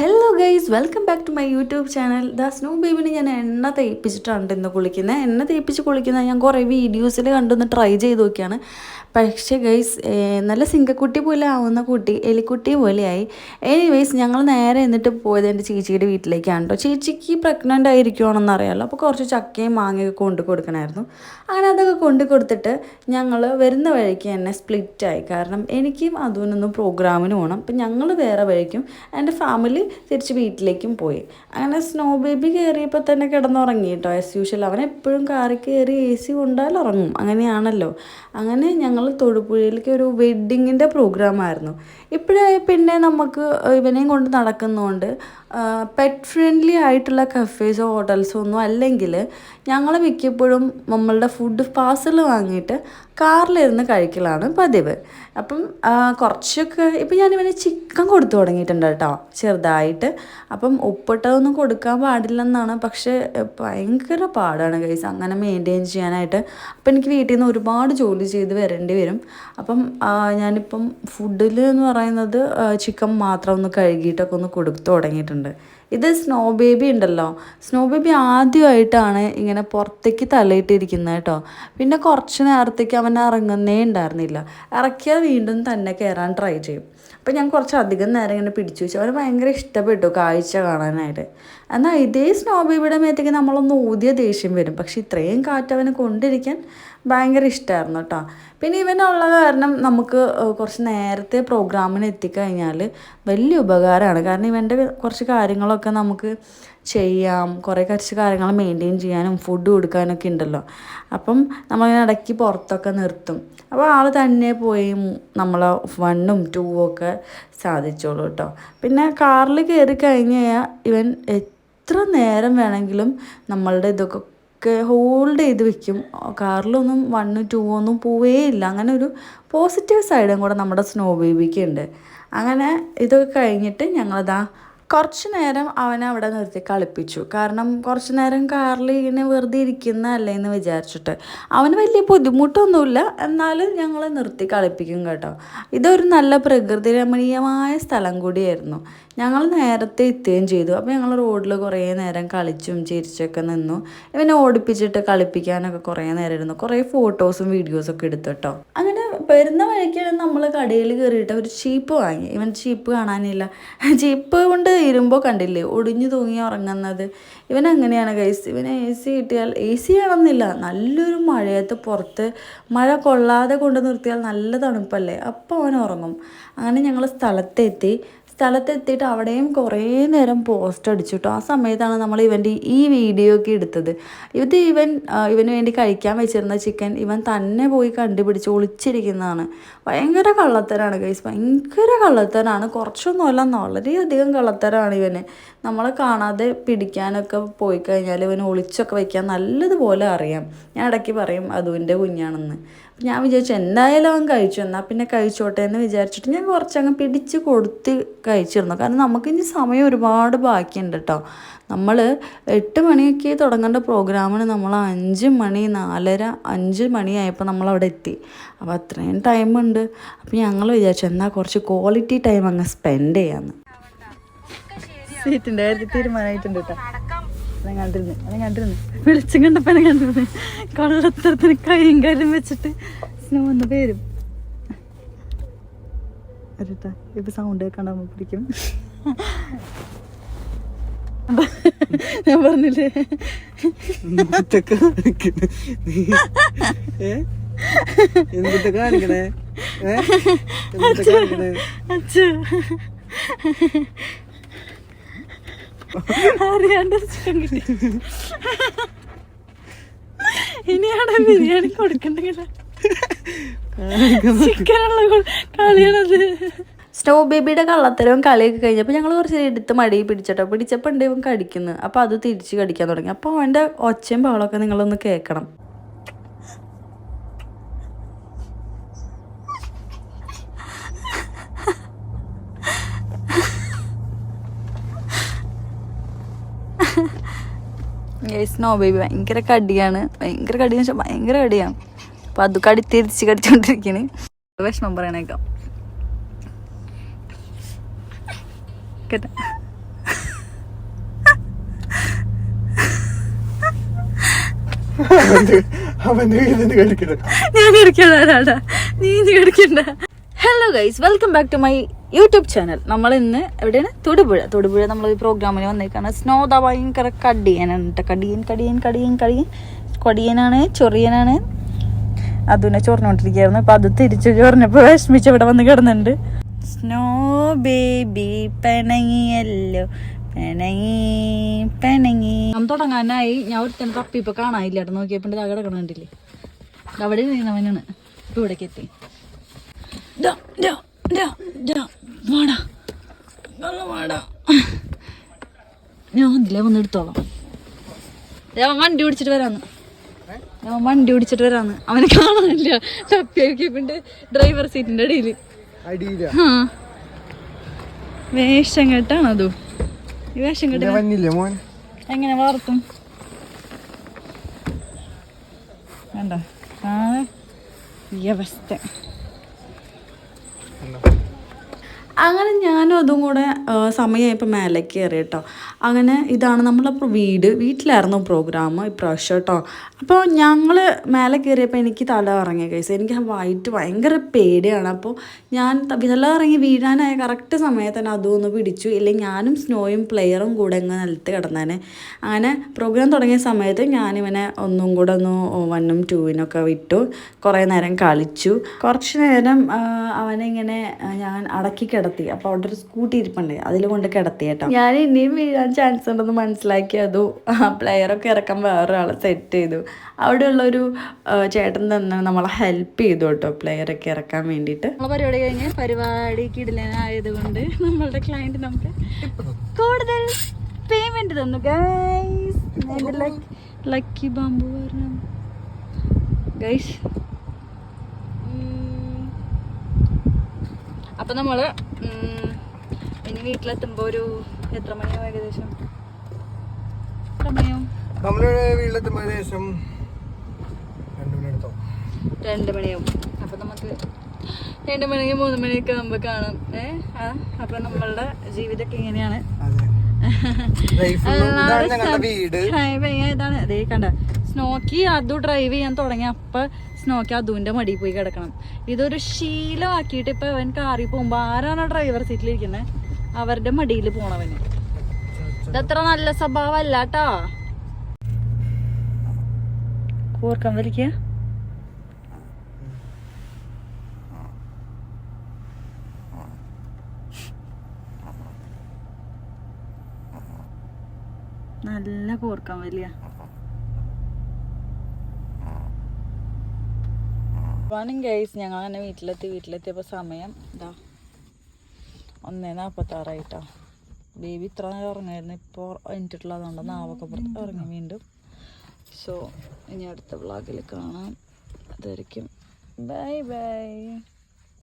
Hello guys welcome back to my YouTube channel the snow ബേബിന് ഞാൻ എണ്ണ തേപ്പിച്ചിട്ടാണ് ഇന്ന് കുളിക്കുന്നത്. എണ്ണ തേപ്പിച്ച് കുളിക്കുന്നത് ഞാൻ കുറേ വീഡിയോസിൽ കണ്ടൊന്ന് ട്രൈ ചെയ്ത് നോക്കിയാണ്. പക്ഷേ ഗൈസ് നല്ല സിങ്കക്കുട്ടി പോലെ ആവുന്ന കുട്ടി എലിക്കുട്ടി പോലെയായി. എനിവേസ് ഞങ്ങൾ നേരെ എന്നിട്ട് പോയത് എന്റെ ചേച്ചിയുടെ വീട്ടിലേക്കാണ് കേട്ടോ ചേച്ചിക്ക് പ്രഗ്നന്റ് ആയിരിക്കുവാണെന്ന് അറിയാമല്ലോ അപ്പോൾ കുറച്ച് ചക്കയും മാങ്ങയൊക്കെ കൊണ്ടു കൊടുക്കണമായിരുന്നു അങ്ങനെ അതൊക്കെ കൊണ്ടു കൊടുത്തിട്ട് ഞങ്ങൾ വരുന്ന വഴിക്ക് എന്നെ സ്പ്ലിറ്റായി കാരണം എനിക്കും അതുവിനൊന്നും പ്രോഗ്രാമിന് പോകണം അപ്പം ഞങ്ങൾ വേറെ വഴിക്കും. എന്റെ ഫാമിലി തിരിച്ച് വീട്ടിലേക്കും പോയി. അങ്ങനെ സ്നോ ബേബി കയറിയപ്പോൾ തന്നെ കിടന്നുറങ്ങി കേട്ടോ ആസ് യൂഷ്വൽ അവൻ എപ്പോഴും കാറി കയറി എ സി കൊണ്ടാൽ ഉറങ്ങും. അങ്ങനെയാണല്ലോ. അങ്ങനെ ഞങ്ങൾ തൊടുപുഴയിലേക്ക് ഒരു വെഡ്ഡിങ്ങിന്റെ പ്രോഗ്രാമായിരുന്നു ഇപ്പോഴായ പിന്നെ നമുക്ക് ഇവനെയും കൊണ്ട് നടക്കുന്നതുകൊണ്ട് പെറ്റ് ഫ്രണ്ട്ലി ആയിട്ടുള്ള കഫേസോ ഹോട്ടൽസോ ഒന്നും അല്ലെങ്കിൽ ഞങ്ങൾ മിക്കപ്പോഴും നമ്മളുടെ ഫുഡ് പാർസൽ വാങ്ങിയിട്ട് കാറിലിരുന്ന് കഴിക്കലാണ് പതിവ്. അപ്പം കുറച്ചൊക്കെ ഇപ്പം ഞാനിവന് ചിക്കൻ കൊടുത്തു തുടങ്ങിയിട്ടുണ്ട് കേട്ടോ ചെറുതായിട്ട്. അപ്പം ഉപ്പിട്ടതൊന്നും കൊടുക്കാൻ പാടില്ലെന്നാണ് പക്ഷേ ഭയങ്കര പാടാണ് ഗൈസ് അങ്ങനെ മെയിന്റെയിൻ ചെയ്യാനായിട്ട് അപ്പം എനിക്ക് വീട്ടിൽ നിന്ന് ഒരുപാട് ജോലി ചെയ്ത് വരേണ്ടി വരും. അപ്പം ഞാനിപ്പം ഫുഡിൽ എന്ന് പറയുന്നത് ചിക്കൻ മാത്രം ഒന്ന് കഴുകിയിട്ടൊക്കെ ഒന്ന് കൊടുത്തു തുടങ്ങിയിട്ടുണ്ട്. ഇത് സ്നോ ബേബി ഉണ്ടല്ലോ. സ്നോ ബേബി ആദ്യമായിട്ടാണ് ഇങ്ങനെ പുറത്തേക്ക് തലയിട്ടിരിക്കുന്നത് കേട്ടോ. പിന്നെ കുറച്ച് നേരത്തേക്ക് അവൻ ഇറങ്ങുന്നേ ഉണ്ടായിരുന്നില്ല. ഇറക്കിയാൽ വീണ്ടും തന്നെ കയറാൻ ട്രൈ ചെയ്യും. അപ്പം ഞാൻ കുറച്ച് അധികം നേരം ഇങ്ങനെ പിടിച്ചു വെച്ചു. അവന് ഭയങ്കര ഇഷ്ടപ്പെട്ടു കാഴ്ച കാണാനായിട്ട്. എന്നാൽ ഇതേ സ്നോ ബേബിയുടെ മേത്തേക്ക് നമ്മളൊന്ന് ഊതിയ ദേഷ്യം വരും. പക്ഷെ ഇത്രയും കാറ്റ് അവന് കൊണ്ടിരിക്കാൻ ഭയങ്കര ഇഷ്ടമായിരുന്നു കേട്ടോ. പിന്നെ ഇവനുള്ള കാരണം നമുക്ക് കുറച്ച് നേരത്തെ പ്രോഗ്രാമിന് എത്തിക്കഴിഞ്ഞാൽ വലിയ ഉപകാരമാണ്. കാരണം ഇവന്റെ കുറച്ച് കാര്യങ്ങളൊക്കെ നമുക്ക് ചെയ്യാം. കുറേ കുറച്ച് കാര്യങ്ങൾ മെയിന്റെയിൻ ചെയ്യാനും ഫുഡ് കൊടുക്കാനൊക്കെ ഉണ്ടല്ലോ. അപ്പം നമ്മളിങ്ങനെ ഇടയ്ക്ക് പുറത്തൊക്കെ നിർത്തും. അപ്പോൾ ആൾ തന്നെ പോയി നമ്മളെ വണ്ണും ടൂവും ഒക്കെ സാധിച്ചോളൂ കേട്ടോ. പിന്നെ കാറിൽ കയറി കഴിഞ്ഞ് കഴിഞ്ഞാൽ ഇവൻ എത്ര നേരം വേണമെങ്കിലും നമ്മളുടെ ഇതൊക്കെ ഒക്കെ ഹോൾഡ് ചെയ്ത് വെക്കും. കാറിലൊന്നും വണ്ണ് ടൂ ഒന്നും പോവേ ഇല്ല. അങ്ങനെ ഒരു പോസിറ്റീവ് സൈഡും കൂടെ നമ്മുടെ സ്നോ ബേബിക്ക് ഉണ്ട്. അങ്ങനെ ഇതൊക്കെ കഴിഞ്ഞിട്ട് ഞങ്ങളിതാ കുറച്ച് നേരം അവനെ അവിടെ നിർത്തി കളിപ്പിച്ചു. കാരണം കുറച്ച് നേരം കാറിൽ ഇങ്ങനെ വെറുതെ ഇരിക്കുന്നതല്ലേ എന്ന് വിചാരിച്ചിട്ട്. അവന് വലിയ ബുദ്ധിമുട്ടൊന്നുമില്ല. എന്നാലും ഞങ്ങൾ നിർത്തി കളിപ്പിക്കും കേട്ടോ. ഇതൊരു നല്ല പ്രകൃതി രമണീയമായ സ്ഥലം കൂടിയായിരുന്നു. ഞങ്ങൾ നേരത്തെ എത്തുകയും ചെയ്തു. അപ്പോൾ ഞങ്ങൾ റോഡിൽ കുറേ നേരം കളിച്ചും ചിരിച്ചൊക്കെ നിന്നു. ഇവനെ ഓടിപ്പിച്ചിട്ട് കളിപ്പിക്കാനൊക്കെ കുറേ നേരം ഇരുന്നു. കുറേ ഫോട്ടോസും വീഡിയോസും ഒക്കെ എടുത്തു കേട്ടോ. അങ്ങനെ വരുന്ന വഴിക്കാണ് നമ്മൾ കടയിൽ കയറിയിട്ട് ഒരു ചീപ്പ് വാങ്ങി. ഇവൻ ചീപ്പ് കാണാനില്ല. ചീപ്പ് കൊണ്ട് ഇരുമ്പോൾ കണ്ടില്ലേ? ഒടിഞ്ഞു തൂങ്ങി ഉറങ്ങുന്നത്. ഇവൻ അങ്ങനെയാണ് കൈസ് ഇവന് എ സി കിട്ടിയാൽ എ സി ആണെന്നില്ല നല്ലൊരു മഴയത്ത് പുറത്ത് മഴ കൊള്ളാതെ കൊണ്ട് നിർത്തിയാൽ നല്ല തണുപ്പല്ലേ? അപ്പോൾ അവൻ ഉറങ്ങും. അങ്ങനെ ഞങ്ങൾ സ്ഥലത്തെത്തി. സ്ഥലത്തെത്തിയിട്ട് അവിടെയും കുറേ നേരം പോസ്റ്റ് അടിച്ചു കേട്ടോ ആ സമയത്താണ് നമ്മൾ ഇവന്റെ ഈ വീഡിയോ ഒക്കെ എടുത്തത്. ഇത് ഇവൻ ഇവന് വേണ്ടി കഴിക്കാൻ വെച്ചിരുന്ന ചിക്കൻ ഇവൻ തന്നെ പോയി കണ്ടുപിടിച്ച് ഒളിച്ചിരിക്കുന്നതാണ്. ഭയങ്കര കള്ളത്തരാണ് ഗൈസ് ഭയങ്കര കള്ളത്തരാണ്. കുറച്ചൊന്നുമല്ല വളരെയധികം കള്ളത്തരാണ് ഇവന്. നമ്മളെ കാണാതെ പിടിക്കാനൊക്കെ പോയി കഴിഞ്ഞാൽ ഇവന് ഒളിച്ചൊക്കെ വയ്ക്കാൻ നല്ലതുപോലെ അറിയാം. ഞാൻ ഇടയ്ക്ക് പറയും അതുവിന്റെ കുഞ്ഞാണെന്ന്. ഞാൻ വിചാരിച്ചു എന്തായാലും അവൻ കഴിച്ചു എന്നാൽ പിന്നെ കഴിച്ചോട്ടെ എന്ന് വിചാരിച്ചിട്ട് ഞാൻ കുറച്ചങ്ങ് പിടിച്ച് കൊടുത്ത് കഴിച്ചിരുന്നു. കാരണം നമുക്കിനി സമയം ഒരുപാട് ബാക്കിയുണ്ട് കേട്ടോ നമ്മൾ എട്ട് മണിയൊക്കെ തുടങ്ങേണ്ട പ്രോഗ്രാമിന് നമ്മൾ അഞ്ച് മണി നാലര അഞ്ച് മണിയായപ്പോൾ നമ്മൾ അവിടെ എത്തി. അപ്പോൾ അത്രയും ടൈമുണ്ട് അപ്പോൾ ഞങ്ങൾ വിചാരിച്ചു എന്നാൽ കുറച്ച് ക്വാളിറ്റി ടൈം അങ്ങ് സ്പെൻഡ് ചെയ്യാമെന്ന് സീറ്റിന്റെ കാര്യത്തിൽ തീരുമാനമായിട്ടുണ്ട് കേട്ടോ ഞാൻ കണ്ടിരുന്നു. ഞാൻ കണ്ടിരുന്നു. വെളിച്ചം കണ്ടപ്പോൾ ഞാൻ കണ്ടിരുന്നു. കള്ളത്തരത്തിന് കൈയും കാര്യം വെച്ചിട്ട് സ്നോ എന്ന് പേരും. അരട്ടാ ഇപ്പൊ സൗണ്ട് കേൾക്കണ്ടാകുമ്പോൾ പിടിക്കും. ഞാൻ പറഞ്ഞില്ലേ? എന്തൊക്കെ കാണിക്കണേ? അച്ഛ. അറിയാണ്ട് ഇനിയാണ് ബിരിയാണി കൊടുക്കണ്ടെങ്കിൽ ചിക്കനുള്ള കളിയാണത്. സ്നോ ബേബിയുടെ കള്ളത്തരവും കളിയൊക്കെ കഴിഞ്ഞപ്പോൾ ഞങ്ങൾ കുറച്ച് എടുത്ത് മടി പിടിച്ചിട്ടോ. പിടിച്ചപ്പോൾ ഉണ്ട് ഇവൻ കടിക്കുന്നു. അപ്പോൾ അത് തിരിച്ച് കടിക്കാൻ തുടങ്ങി. അപ്പോൾ അവന്റെ ഒച്ചയും ബഹളമൊക്കെ നിങ്ങളൊന്ന് കേൾക്കണം. നോ ബേബി ഭയങ്കര കടിയാണ്. ഭയങ്കര കടിയെന്ന് വെച്ചാൽ ഭയങ്കര കടിയാണ് അപ്പോൾ അത് കടി തിരിച്ച് കടിച്ചുകൊണ്ടിരിക്കണ് വിഷമം പറയണേക്കാം. കേട്ട? ഞാൻ നീ hello guys welcome back to my YouTube channel. നമ്മൾ ഇന്ന് എവിടെയാണ്? തൊടുപുഴ. തൊടുപുഴ നമ്മൾ ഈ പ്രോഗ്രാമിന് വന്നേക്കാണ്. സ്നോ ദ ഭയങ്കര കടിയനാണ് കേട്ടോ കടിയൻ കടിയൻ കടിയൻ കടിയൻ. കൊടിയനാണ് ചൊറിയനാണ്. അതുനെ ചൊറിഞ്ഞോണ്ടിരിക്കുകയായിരുന്നു. അപ്പൊ അത് തിരിച്ചു ചൊറിഞ്ഞപ്പോ വിഷമിച്ച് ഇവിടെ വന്ന് കിടന്നുണ്ട് സ്നോ ബേബി പിണങ്ങിയല്ലോ. പിണങ്ങി പിണങ്ങി. നാം തുടങ്ങാനായി. ഞാൻ ഒരുത്തന്നെ തപ്പി ഇപ്പൊ കാണാനില്ല. കേട്ടോ നോക്കിയപ്പോ താഴെ കിടക്കണില്ലേ അവിടെ നിന്നവനാണ്. ഇവിടേക്ക് എത്തി. ഡോ ഡോ ഡോ ഡാ, വാടാ. വെള്ളം വാടാ. ഞാൻ ഇതിലേ വന്ന് എടുത്തോളാം. ഞാൻ വണ്ടി ഓടിച്ചിട്ട് വരാന്ന്. ഞാൻ വണ്ടി ഓടിച്ചിട്ട് വരാന്ന്. അവനെ കാണാനില്ല തപ്പി നോക്കിയപ്പോണ്ട് ഡ്രൈവർ സീറ്റിന്റെ അടിയിൽ ആ വേഷം കെട്ടാണോ അതോ? ഈ വേഷം കെട്ട എങ്ങനെ വളർത്തും? വേണ്ട ആ ഈ അവസ്ഥ. അങ്ങനെ ഞാനും അതും കൂടെ സമയമായപ്പോൾ മേലേക്ക് കയറി കേട്ടോ അങ്ങനെ ഇതാണ് നമ്മളപ്പോൾ വീട്. വീട്ടിലായിരുന്നു പ്രോഗ്രാം ഇപ്രാവശ്യം കേട്ടോ. അപ്പോൾ ഞങ്ങൾ മേലെ കയറിയപ്പോൾ എനിക്ക് തല ഇറങ്ങിയ കേസ് എനിക്ക് വൈറ്റ് ഭയങ്കര പേടിയാണ്. അപ്പോൾ ഞാൻ തല ഇറങ്ങി വീഴാനായ കറക്റ്റ് സമയത്ത് തന്നെ അതും ഒന്ന് പിടിച്ചു. ഇല്ലെങ്കിൽ ഞാനും സ്നോയും പ്ലെയറും കൂടെ അങ്ങ് നിലത്ത് കിടന്നേനെ. അങ്ങനെ പ്രോഗ്രാം തുടങ്ങിയ സമയത്ത് ഞാനിവനെ ഒന്നും കൂടെ ഒന്ന് വണ്ണും ടൂവിനൊക്കെ വിട്ടു. കുറേ നേരം കളിച്ചു. കുറച്ച് നേരം ആ, അവനെ ഇങ്ങനെ ഞാൻ അടക്കി കിടത്തി. അപ്പോൾ അവിടെ ഒരു സ്കൂട്ടി ഇരിപ്പുണ്ട്. അതിൽ കൊണ്ട് കിടത്തി കേട്ടോ. ഞാൻ ഇനിയും വീഴാൻ ചാൻസ് ഉണ്ടെന്ന് മനസ്സിലാക്കി അതു പ്ലെയറൊക്കെ ഇറക്കാൻ വേറൊരാളെ സെറ്റ് ചെയ്തു. അവിടെയുള്ള ഒരു ചേട്ടൻ തന്നെ നമ്മളെ ഹെൽപ്പ് ചെയ്തു കേട്ടോ പ്ലെയറൊക്കെ ഇറക്കാൻ വേണ്ടിട്ട് നമ്മളെ പരിപാടി കഴിഞ്ഞ പരിപാടി കിടിലനായതുകൊണ്ട് നമ്മളുടെ ക്ലയന്റ് നമുക്ക് കൂടുതൽ പേയ്മെന്റ് തന്നു. ഗൈസ് ലക്കി ബാമ്പു പറഞ്ഞു ഗൈസ് അപ്പൊ നമ്മൾ ഉം, ഇനി വീട്ടിലെത്തുമ്പോ ഒരു എത്ര മണിയാവും ഏകദേശം? എത്ര മണിയാവും? നമ്മൾ വീട്ടിലെത്തുമ്പോ ഏകദേശം രണ്ടു മണി എടുത്തോ രണ്ട് മണിയാവും. അപ്പൊ നമുക്ക് രണ്ട് മണിക്ക് മൂന്ന് മണിയൊക്കെ ആകുമ്പോ കാണാം. ഏ? ആ അപ്പൊ നമ്മളുടെ ജീവിതമൊക്കെ ഇങ്ങനെയാണ്. ഇതാണ് അതേ കണ്ട സ്നോക്കി അതു ഡ്രൈവ് ചെയ്യാൻ തുടങ്ങി. അപ്പൊ സ്നോക്കി അതുവിന്റെ മടിയിൽ പോയി കിടക്കണം. ഇതൊരു ശീലമാക്കിയിട്ട് ഇപ്പോൾ അവൻ കാറി പോകുമ്പോൾ ആരാണോ ഡ്രൈവർ സീറ്റിൽ ഇരിക്കുന്നത് അവരുടെ മടിയിൽ പോണവന്. ഇതത്ര നല്ല സ്വഭാവമല്ല കേട്ടോ കൂർക്കം വലിക്കുക? നല്ല കൂർക്കം വലിയ. വാണിംഗ് ഗൈസ് ഞങ്ങൾ അങ്ങനെ വീട്ടിലെത്തി വീട്ടിലെത്തിയപ്പോൾ സമയം ഇതാ ഒന്നേ നാൽപ്പത്താറായിട്ടോ ബേബി ഇത്ര നേരം ഉറങ്ങായിരുന്നു. ഇപ്പോൾ എണീറ്റിട്ടുള്ളതുകൊണ്ട് നാവൊക്കെ പുറത്ത് ഇറങ്ങി വീണ്ടും. സോ ഇനി അടുത്ത വ്ളോഗിൽ കാണാം. അതായിരിക്കും ബൈ ബൈ